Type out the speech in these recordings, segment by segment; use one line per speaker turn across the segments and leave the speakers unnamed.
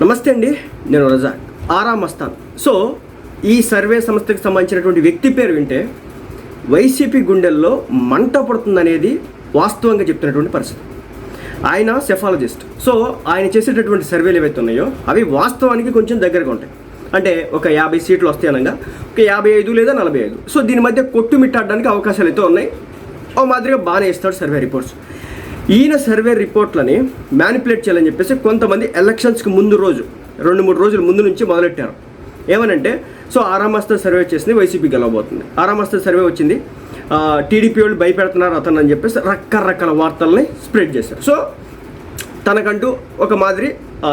నమస్తే అండి నేను రజాక్ ఆరా మస్తాన్ సో ఈ సర్వే సంస్థకి సంబంధించినటువంటి వ్యక్తి పేరు వింటే వైసీపీ గుండెల్లో మంట పడుతుందనేది వాస్తవంగా చెప్తున్నటువంటి పరిస్థితి. ఆయన సెఫాలజిస్ట్. సో ఆయన చేసేటటువంటి సర్వేలు ఏవైతే ఉన్నాయో అవి వాస్తవానికి కొంచెం దగ్గరగా ఉంటాయి. అంటే ఒక యాభై సీట్లు వస్తాయి అనగా ఒక యాభై ఐదు లేదా నలభై ఐదు. సో దీని మధ్య కొట్టుమిట్టాడడానికి అవకాశాలు అయితే ఉన్నాయి. ఓ మాదిరిగా బాగానే ఇస్తాడు సర్వే రిపోర్ట్స్. ఈయన సర్వే రిపోర్ట్లని మ్యానిపులేట్ చేయాలని చెప్పేసి కొంతమంది ఎలక్షన్స్కి ముందు రోజు రెండు మూడు రోజుల ముందు నుంచి మొదలెట్టారు. ఏమనంటే సో ఆరామస్త సర్వే చేసింది వైసీపీ గెలవబోతుంది. ఆరామస్త సర్వే వచ్చింది. టీడీపీ వాళ్ళు భయపెడుతున్నారు అతను అని చెప్పేసి రకరకాల వార్తల్ని స్ప్రెడ్ చేశారు. సో తనకంటూ ఒక మాదిరి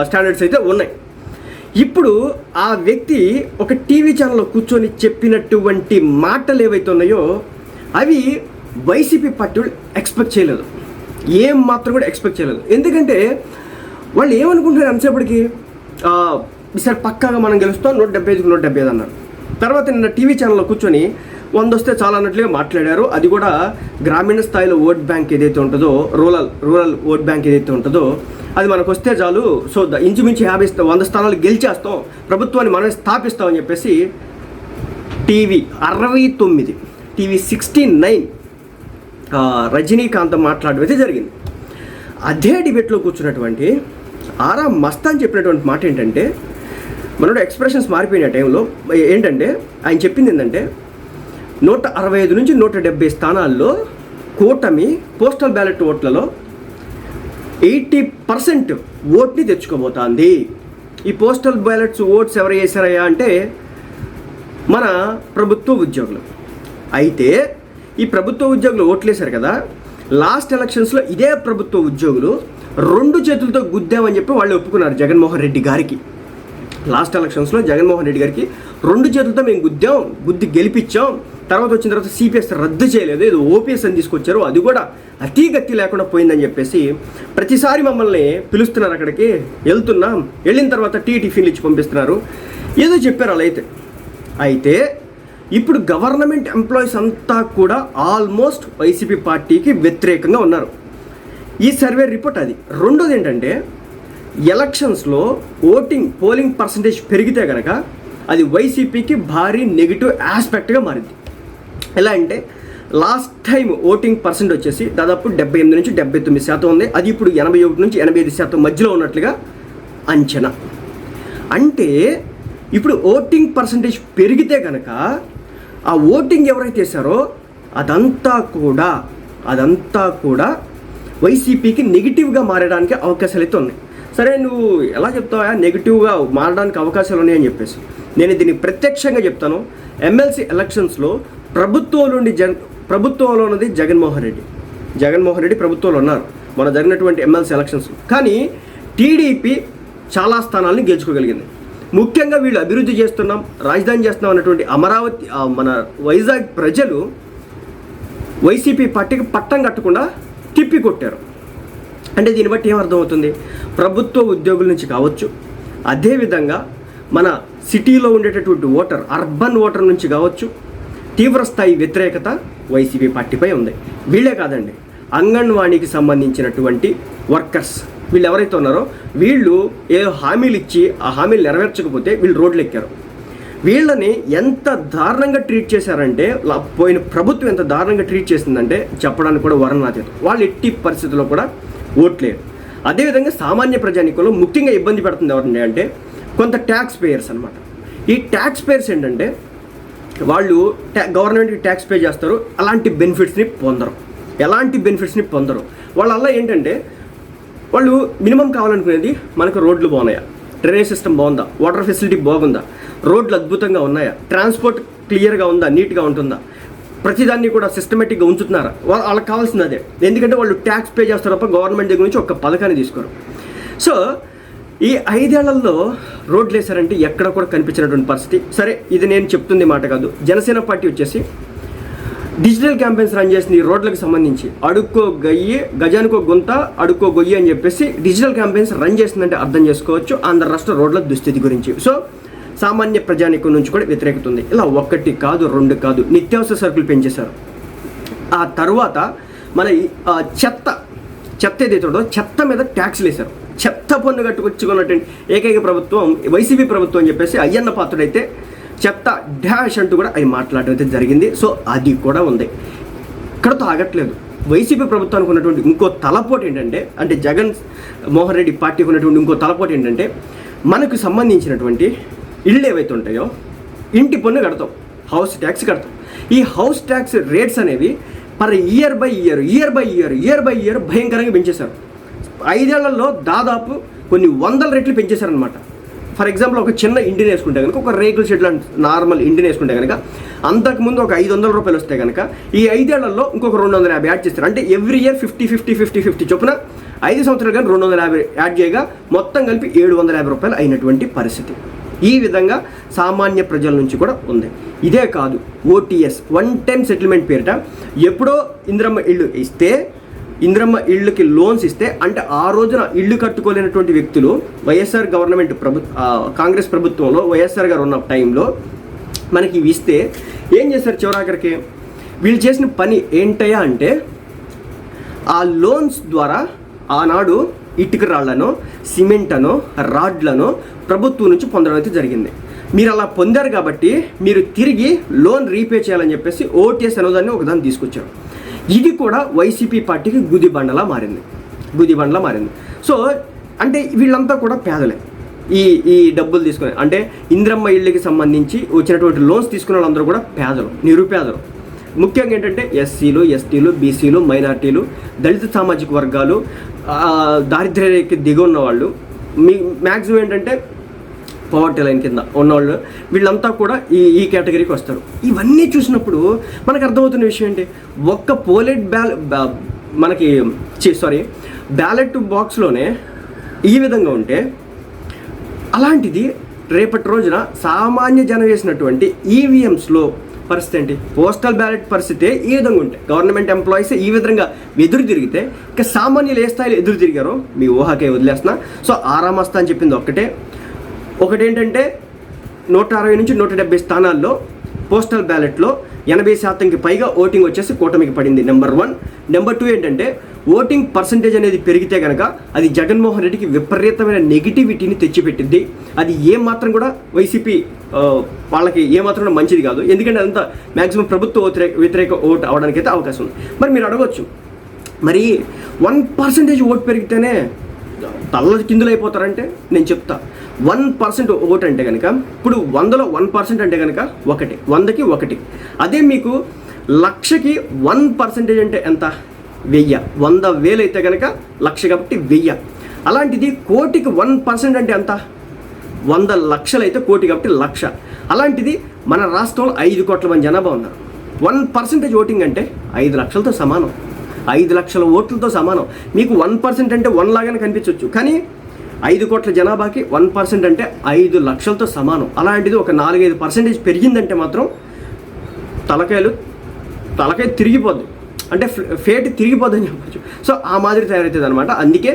స్టాండర్డ్స్ అయితే ఉన్నాయి. ఇప్పుడు ఆ వ్యక్తి ఒక టీవీ ఛానల్లో కూర్చొని చెప్పినటువంటి మాటలు ఏవైతే ఉన్నాయో అవి వైసీపీ పార్టీ ఎక్స్పెక్ట్ చేయలేదు. ఏం మాత్రం కూడా ఎక్స్పెక్ట్ చేయలేదు. ఎందుకంటే వాళ్ళు ఏమనుకుంటున్నారు ఎంతసేపటికి? ఈసారి పక్కాగా మనం గెలుస్తాం నూట డెబ్బై ఐదుకు నూట డెబ్బై ఐదు అన్నారు. తర్వాత నిన్న టీవీ ఛానల్లో కూర్చొని వంద వస్తే చాలా అన్నట్లుగా మాట్లాడారు. అది కూడా గ్రామీణ స్థాయిలో ఓట్ బ్యాంక్ ఏదైతే ఉంటుందో రూరల్ రూరల్ ఓట్ బ్యాంక్ ఏదైతే ఉంటుందో అది మనకు వస్తే చాలు. సో ఇంచుమించు యాభై వంద స్థానాలు గెలిచేస్తాం ప్రభుత్వాన్ని మనమే స్థాపిస్తామని చెప్పేసి టీవీ అరవై తొమ్మిది టీవీ సిక్స్టీ నైన్ రజనీకాంత్ మాట్లాడడం అయితే జరిగింది. అదే డిబేట్లో కూర్చున్నటువంటి ఆరా మస్తాన్ చెప్పినటువంటి మాట ఏంటంటే మనోడు ఎక్స్ప్రెషన్స్ మారిపోయిన టైంలో ఏంటంటే ఆయన చెప్పింది ఏంటంటే నూట అరవై ఐదు నుంచి నూట డెబ్బై స్థానాల్లో కూటమి పోస్టల్ బ్యాలెట్ ఓట్లలో ఎయిటీ పర్సెంట్ ఓట్ని తెచ్చుకోబోతోంది. ఈ పోస్టల్ బ్యాలెట్స్ ఓట్స్ ఎవరు వేశారయ్యా అంటే మన ప్రభుత్వ ఉద్యోగులు. అయితే ఈ ప్రభుత్వ ఉద్యోగులు ఓట్లేశారు కదా. లాస్ట్ ఎలక్షన్స్లో ఇదే ప్రభుత్వ ఉద్యోగులు రెండు చేతులతో గుద్దామని చెప్పి వాళ్ళు ఒప్పుకున్నారు జగన్మోహన్ రెడ్డి గారికి. లాస్ట్ ఎలక్షన్స్లో జగన్మోహన్ రెడ్డి గారికి రెండు చేతులతో మేము గుద్దాం గుద్ది గెలిపించాం. తర్వాత వచ్చిన తర్వాత సిపిఎస్ రద్దు చేయలేదు ఏదో ఓపీఎస్ అని తీసుకొచ్చారు. అది కూడా అతి గతి లేకుండా పోయిందని చెప్పేసి ప్రతిసారి మమ్మల్ని పిలుస్తున్నారు అక్కడికి. వెళ్తున్నాం. వెళ్ళిన తర్వాత టీ టిఫిన్లు ఇచ్చి పంపిస్తున్నారు. ఏదో చెప్పారు అలా అయితే. అయితే ఇప్పుడు గవర్నమెంట్ ఎంప్లాయీస్ అంతా కూడా ఆల్మోస్ట్ వైసీపీ పార్టీకి వ్యతిరేకంగా ఉన్నారు. ఈ సర్వే రిపోర్ట్ అది. రెండోది ఏంటంటే ఎలక్షన్స్లో ఓటింగ్ పోలింగ్ పర్సంటేజ్ పెరిగితే కనుక అది వైసీపీకి భారీ నెగిటివ్ ఆస్పెక్ట్గా మారింది. ఎలా అంటే లాస్ట్ టైం ఓటింగ్ పర్సెంట్ వచ్చేసి దాదాపు డెబ్బై ఎనిమిది నుంచి డెబ్బై తొమ్మిది శాతం ఉంది. అది ఇప్పుడు ఎనభై ఒకటి నుంచి ఎనభై ఐదు శాతం మధ్యలో ఉన్నట్లుగా అంచనా. అంటే ఇప్పుడు ఓటింగ్ పర్సంటేజ్ పెరిగితే కనుక ఆ ఓటింగ్ ఎవరైతే చేశారో అదంతా కూడా అదంతా కూడా వైసీపీకి నెగిటివ్గా మారడానికి అవకాశాలు అయితే ఉన్నాయి. సరే నువ్వు ఎలా చెప్తావా నెగిటివ్గా మారడానికి అవకాశాలు ఉన్నాయని చెప్పేసి. నేను దీన్ని ప్రత్యక్షంగా చెప్తాను. ఎమ్మెల్సీ ఎలక్షన్స్లో ప్రభుత్వంలో నుండి జగన్ ప్రభుత్వంలో ఉన్నది జగన్మోహన్ రెడ్డి. జగన్మోహన్ రెడ్డి ప్రభుత్వంలో ఉన్నారు. మన జరిగినటువంటి ఎమ్మెల్సీ ఎలక్షన్స్ కానీ టీడీపీ చాలా స్థానాలను గెలుచుకోగలిగింది. ముఖ్యంగా వీళ్ళు అభివృద్ధి చేస్తున్నాం రాజధాని చేస్తున్నాం అన్నటువంటి అమరావతి మన వైజాగ్ ప్రజలు వైసీపీ పార్టీకి పట్టం కట్టకుండా తిప్పి కొట్టారు. అంటే దీన్ని బట్టి ఏమర్థమవుతుంది ప్రభుత్వ ఉద్యోగుల నుంచి కావచ్చు అదేవిధంగా మన సిటీలో ఉండేటటువంటి ఓటర్ అర్బన్ ఓటర్ నుంచి కావచ్చు తీవ్ర స్థాయి వ్యతిరేకత వైసీపీ పార్టీపై ఉంది. వీళ్ళే కాదండి అంగన్వాడీకి సంబంధించినటువంటి వర్కర్స్. వీళ్ళు ఎవరైతే ఉన్నారో వీళ్ళు ఏ హామీలు ఇచ్చి ఆ హామీలు నెరవేర్చకపోతే వీళ్ళు రోడ్లు ఎక్కారు. వీళ్ళని ఎంత దారుణంగా ట్రీట్ చేశారంటే పోయిన ప్రభుత్వం ఎంత దారుణంగా ట్రీట్ చేసిందంటే చెప్పడానికి కూడా వరణాతీతం వాళ్ళు ఎట్టి పరిస్థితుల్లో కూడా ఓట్లేరు. అదేవిధంగా సామాన్య ప్రజానికంలో ముఖ్యంగా ఇబ్బంది పెడుతుంది ఎవరండి అంటే కొంత ట్యాక్స్ పేయర్స్ అనమాట ఈ ట్యాక్స్ పేయర్స్ ఏంటంటే వాళ్ళు ట్యా గవర్నమెంట్కి ట్యాక్స్ పే చేస్తారు అలాంటి బెనిఫిట్స్ని పొందరు. ఎలాంటి బెనిఫిట్స్ని పొందరు. వాళ్ళ ఏంటంటే వాళ్ళు మినిమం కావాలనుకునేది మనకు రోడ్లు బాగున్నాయా? డ్రైనేజ్ సిస్టమ్ బాగుందా? వాటర్ ఫెసిలిటీ బాగుందా? రోడ్లు అద్భుతంగా ఉన్నాయా? ట్రాన్స్పోర్ట్ క్లియర్గా ఉందా? నీట్గా ఉంటుందా? ప్రతిదాన్ని కూడా సిస్టమేటిక్గా ఉంచుతున్నారా? వాళ్ళకి కావాల్సింది అదే. ఎందుకంటే వాళ్ళు ట్యాక్స్ పే చేస్తారు తప్ప గవర్నమెంట్ దగ్గర నుంచి ఒక పథకాన్ని తీసుకోరు. సో ఈ ఐదేళ్ళలో రోడ్లు వేశారంటే ఎక్కడ కూడా కనిపించినటువంటి పరిస్థితి. సరే ఇది నేను చెప్తుంది మాట కాదు. జనసేన పార్టీ వచ్చేసి డిజిటల్ క్యాంపెయిన్స్ రన్ చేసింది రోడ్లకు సంబంధించి. అడుక్కో గయ్యి గజానికో గుంత అడుక్కో గొయ్యి అని చెప్పేసి డిజిటల్ క్యాంపెయిన్స్ రన్ చేసిందంటే అర్థం చేసుకోవచ్చు ఆంధ్ర రాష్ట్ర రోడ్ల దుస్థితి గురించి. సో సామాన్య ప్రజానికం నుంచి కూడా వ్యతిరేకత ఉంది ఇలా ఒకటి కాదు రెండు కాదు నిత్యావసర సరుకులు పెంచేశారు. ఆ తర్వాత మన చెత్త చెత్త ఏదైతే ఉందో చెత్త మీద ట్యాక్స్లు వేశారు. చెత్త పన్ను కట్టుకొచ్చుకున్నటువంటి ఏకైక ప్రభుత్వం వైసీపీ ప్రభుత్వం అని చెప్పేసి అయ్యన్న పాత్రుడైతే చెత్త డ్యాష్ అంటూ కూడా అవి మాట్లాడడం అయితే జరిగింది. సో అది కూడా ఉంది. ఇక్కడతో ఆగట్లేదు. వైసీపీ ప్రభుత్వానికి ఉన్నటువంటి ఇంకో తలపోటు ఏంటంటే అంటే జగన్ మోహన్ రెడ్డి పార్టీకి ఉన్నటువంటి ఇంకో తలపోటు ఏంటంటే మనకు సంబంధించినటువంటి ఇళ్ళు ఏవైతే ఉంటాయో ఇంటి పన్ను కడతాం హౌస్ ట్యాక్స్ కడతాం. ఈ హౌస్ ట్యాక్స్ రేట్స్ అనేవి year by year year by year year by year year భయంకరంగా పెంచేశారు. ఐదేళ్ళలో దాదాపు కొన్ని వందల రెట్లు పెంచేశారనమాట ఫర్ ఎగ్జాంపుల్ ఒక చిన్న ఇంటిని వేసుకుంటే కనుక ఒక రేకుల షెడ్ లాంటి నార్మల్ ఇంటిని వేసుకుంటే కనుక అంతకుముందు ఒక ఐదు వందల రూపాయలు వస్తే కనుక ఈ ఐదేళ్ళలో ఇంకొక రెండు వందల యాభై యాడ్ చేస్తారు. అంటే every year fifty fifty fifty fifty చొప్పున ఐదు సంవత్సరాలు కానీ రెండు వందల యాభై యాడ్ చేయగా మొత్తం కలిపి ఏడు వందల యాభై రూపాయలు అయినటువంటి పరిస్థితి. ఈ విధంగా సామాన్య ప్రజల నుంచి కూడా ఉంది. ఇదే కాదు ఓటీఎస్ వన్ టైం సెటిల్మెంట్ పేరిట ఎప్పుడో ఇంద్రమ్మ ఇల్లు ఇస్తే ఇంద్రమ్మ ఇళ్ళకి లోన్స్ ఇస్తే అంటే ఆ రోజున ఇల్లు కట్టుకోలేనటువంటి వ్యక్తులు వైఎస్ఆర్ గవర్నమెంట్ ప్రభు కాంగ్రెస్ ప్రభుత్వంలో వైఎస్ఆర్ గారు ఉన్న టైంలో మనకి ఇవి ఇస్తే ఏం చేశారు చివరాఖరికి? వీళ్ళు చేసిన పని ఏంటయ్యా అంటే ఆ లోన్స్ ద్వారా ఆనాడు ఇటుక రాళ్ళను సిమెంట్ అనో రాడ్లను ప్రభుత్వం నుంచి పొందడం అయితే జరిగింది. మీరు అలా పొందారు కాబట్టి మీరు తిరిగి లోన్ రీపే చేయాలని చెప్పేసి ఓటీఎస్ అనేదాన్ని ఒకదాన్ని తీసుకొచ్చారు. ఇది కూడా వైసీపీ పార్టీకి గుదిబండలా మారింది. గుదిబండలా మారింది. సో అంటే వీళ్ళంతా కూడా పేదలే. ఈ ఈ డబ్బులు తీసుకుని అంటే ఇంద్రమ్మ ఇళ్ళకి సంబంధించి వచ్చినటువంటి లోన్స్ తీసుకున్న వాళ్ళందరూ కూడా పేదలు నిరుపేదలు. ముఖ్యంగా ఏంటంటే ఎస్సీలు ఎస్టీలు బీసీలు మైనార్టీలు దళిత సామాజిక వర్గాలు ఆ, దారిద్ర్య దిగి ఉన్న వాళ్ళు. మీ మ్యాక్సిమం ఏంటంటే పవర్టీ లైన్ కింద ఉన్నవాళ్ళు వీళ్ళంతా కూడా ఈ ఈ కేటగిరీకి వస్తారు. ఇవన్నీ చూసినప్పుడు మనకు అర్థమవుతున్న విషయం ఏంటి? ఒక్క పోలెట్ బ్యాల్ మనకి సారీ బ్యాలెట్ బాక్స్లోనే ఈ విధంగా ఉంటే అలాంటిది రేపటి రోజున సామాన్య జనం వేసినటువంటి ఈవీఎంస్లో పరిస్థితి ఏంటి? పోస్టల్ బ్యాలెట్ పరిస్థితి ఈ విధంగా ఉంటాయి గవర్నమెంట్ ఎంప్లాయీస్ ఈ విధంగా ఎదురు తిరిగితే ఇంకా సామాన్యులు ఏ స్థాయిలో ఎదురు తిరిగారో మీ ఊహకే వదిలేస్తున్నా. సో ఆరామస్తా అని చెప్పింది ఒక్కటే. ఒకటేంటంటే నూట అరవై నుంచి నూట డెబ్బై స్థానాల్లో పోస్టల్ బ్యాలెట్లో ఎనభై శాతంకి పైగా ఓటింగ్ వచ్చేసి కూటమికి పడింది నెంబర్ వన్. నెంబర్ టూ ఏంటంటే ఓటింగ్ పర్సంటేజ్ అనేది పెరిగితే కనుక అది జగన్మోహన్ రెడ్డికి విపరీతమైన నెగిటివిటీని తెచ్చిపెట్టింది. అది ఏ మాత్రం కూడా వైసీపీ వాళ్ళకి ఏ మాత్రం కూడా మంచిది కాదు. ఎందుకంటే అంత మ్యాక్సిమం ప్రభుత్వ వ్యతిరేక వ్యతిరేక ఓటు అవడానికి అయితే అవకాశం ఉంది. మరి మీరు అడగవచ్చు మరి వన్ పర్సెంటేజ్ ఓటు పెరిగితేనే తల్ల కిందులు అయిపోతారంటే నేను చెప్తా. వన్ పర్సెంట్ ఓటు అంటే కనుక ఇప్పుడు వందలో వన్ పర్సెంట్ అంటే కనుక ఒకటి వందకి ఒకటి. అదే మీకు లక్షకి వన్ పర్సెంటేజ్ అంటే ఎంత? వెయ్య. వంద వేలు అయితే కనుక లక్ష కాబట్టి వెయ్య. అలాంటిది కోటికి వన్ పర్సెంట్ అంటే ఎంత? వంద లక్షలు అయితే కోటి కాబట్టి లక్ష. అలాంటిది మన రాష్ట్రంలో ఐదు కోట్ల మంది జనాభా ఉన్నారు. వన్ పర్సెంటేజ్ ఓటింగ్ అంటే ఐదు లక్షలతో సమానం. ఐదు లక్షల ఓట్లతో సమానం. మీకు వన్ పర్సెంట్ అంటే వన్ లాగానే కనిపించవచ్చు కానీ ఐదు కోట్ల జనాభాకి వన్ పర్సెంట్ అంటే ఐదు లక్షలతో సమానం. అలాంటిది ఒక నాలుగైదు పర్సెంటేజ్ పెరిగిందంటే మాత్రం తలకాయలు తలకాయ తిరిగిపోద్ది. అంటే ఫేట్ తిరిగిపోద్ది అని చెప్పచ్చు. సో ఆ మాదిరి తయారవుతుంది అనమాట అందుకే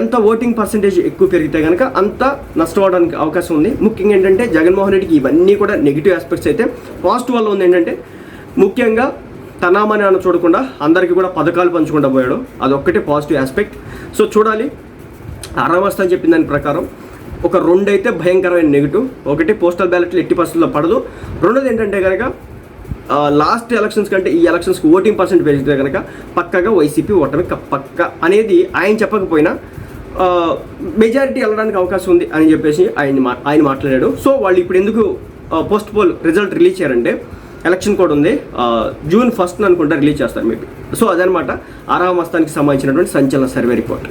ఎంత ఓటింగ్ పర్సంటేజ్ ఎక్కువ పెరిగితే కనుక అంత నష్టపోవడానికి అవకాశం ఉంది. ముఖ్యంగా ఏంటంటే జగన్మోహన్ రెడ్డికి ఇవన్నీ కూడా నెగిటివ్ ఆస్పెక్ట్స్ అయితే పాజిటివ్ వల్ల ఉంది ఏంటంటే ముఖ్యంగా తనామని అని చూడకుండా అందరికీ కూడా పథకాలు పంచుకుంటూ పోయాడు. అదొక్కటే పాజిటివ్ ఆస్పెక్ట్. సో చూడాలి అరామస్త అని చెప్పిన దాని ప్రకారం ఒక రెండు అయితే భయంకరమైన నెగిటివ్ ఒకటి పోస్టల్ బ్యాలెట్లు ఎట్టి పరిస్థితుల్లో పడదు. రెండోది ఏంటంటే కనుక లాస్ట్ ఎలక్షన్స్ కంటే ఈ ఎలక్షన్స్కి ఓటింగ్ పర్సెంట్ పెరిగితే కనుక పక్కగా వైసీపీ ఓటమి పక్క అనేది ఆయన చెప్పకపోయినా మెజారిటీ వెళ్ళడానికి అవకాశం ఉంది అని చెప్పేసి ఆయన మా ఆయన మాట్లాడాడు. సో వాళ్ళు ఇప్పుడు ఎందుకు పోస్ట్ పోల్ రిజల్ట్ రిలీజ్ చేయారంటే ఎలక్షన్ కూడా ఉంది. జూన్ ఫస్ట్ అనుకుంటా రిలీజ్ చేస్తారు మేబీ. సో అదనమాట ఆరామస్తానికి సంబంధించినటువంటి సంచలన సర్వే రిపోర్ట్.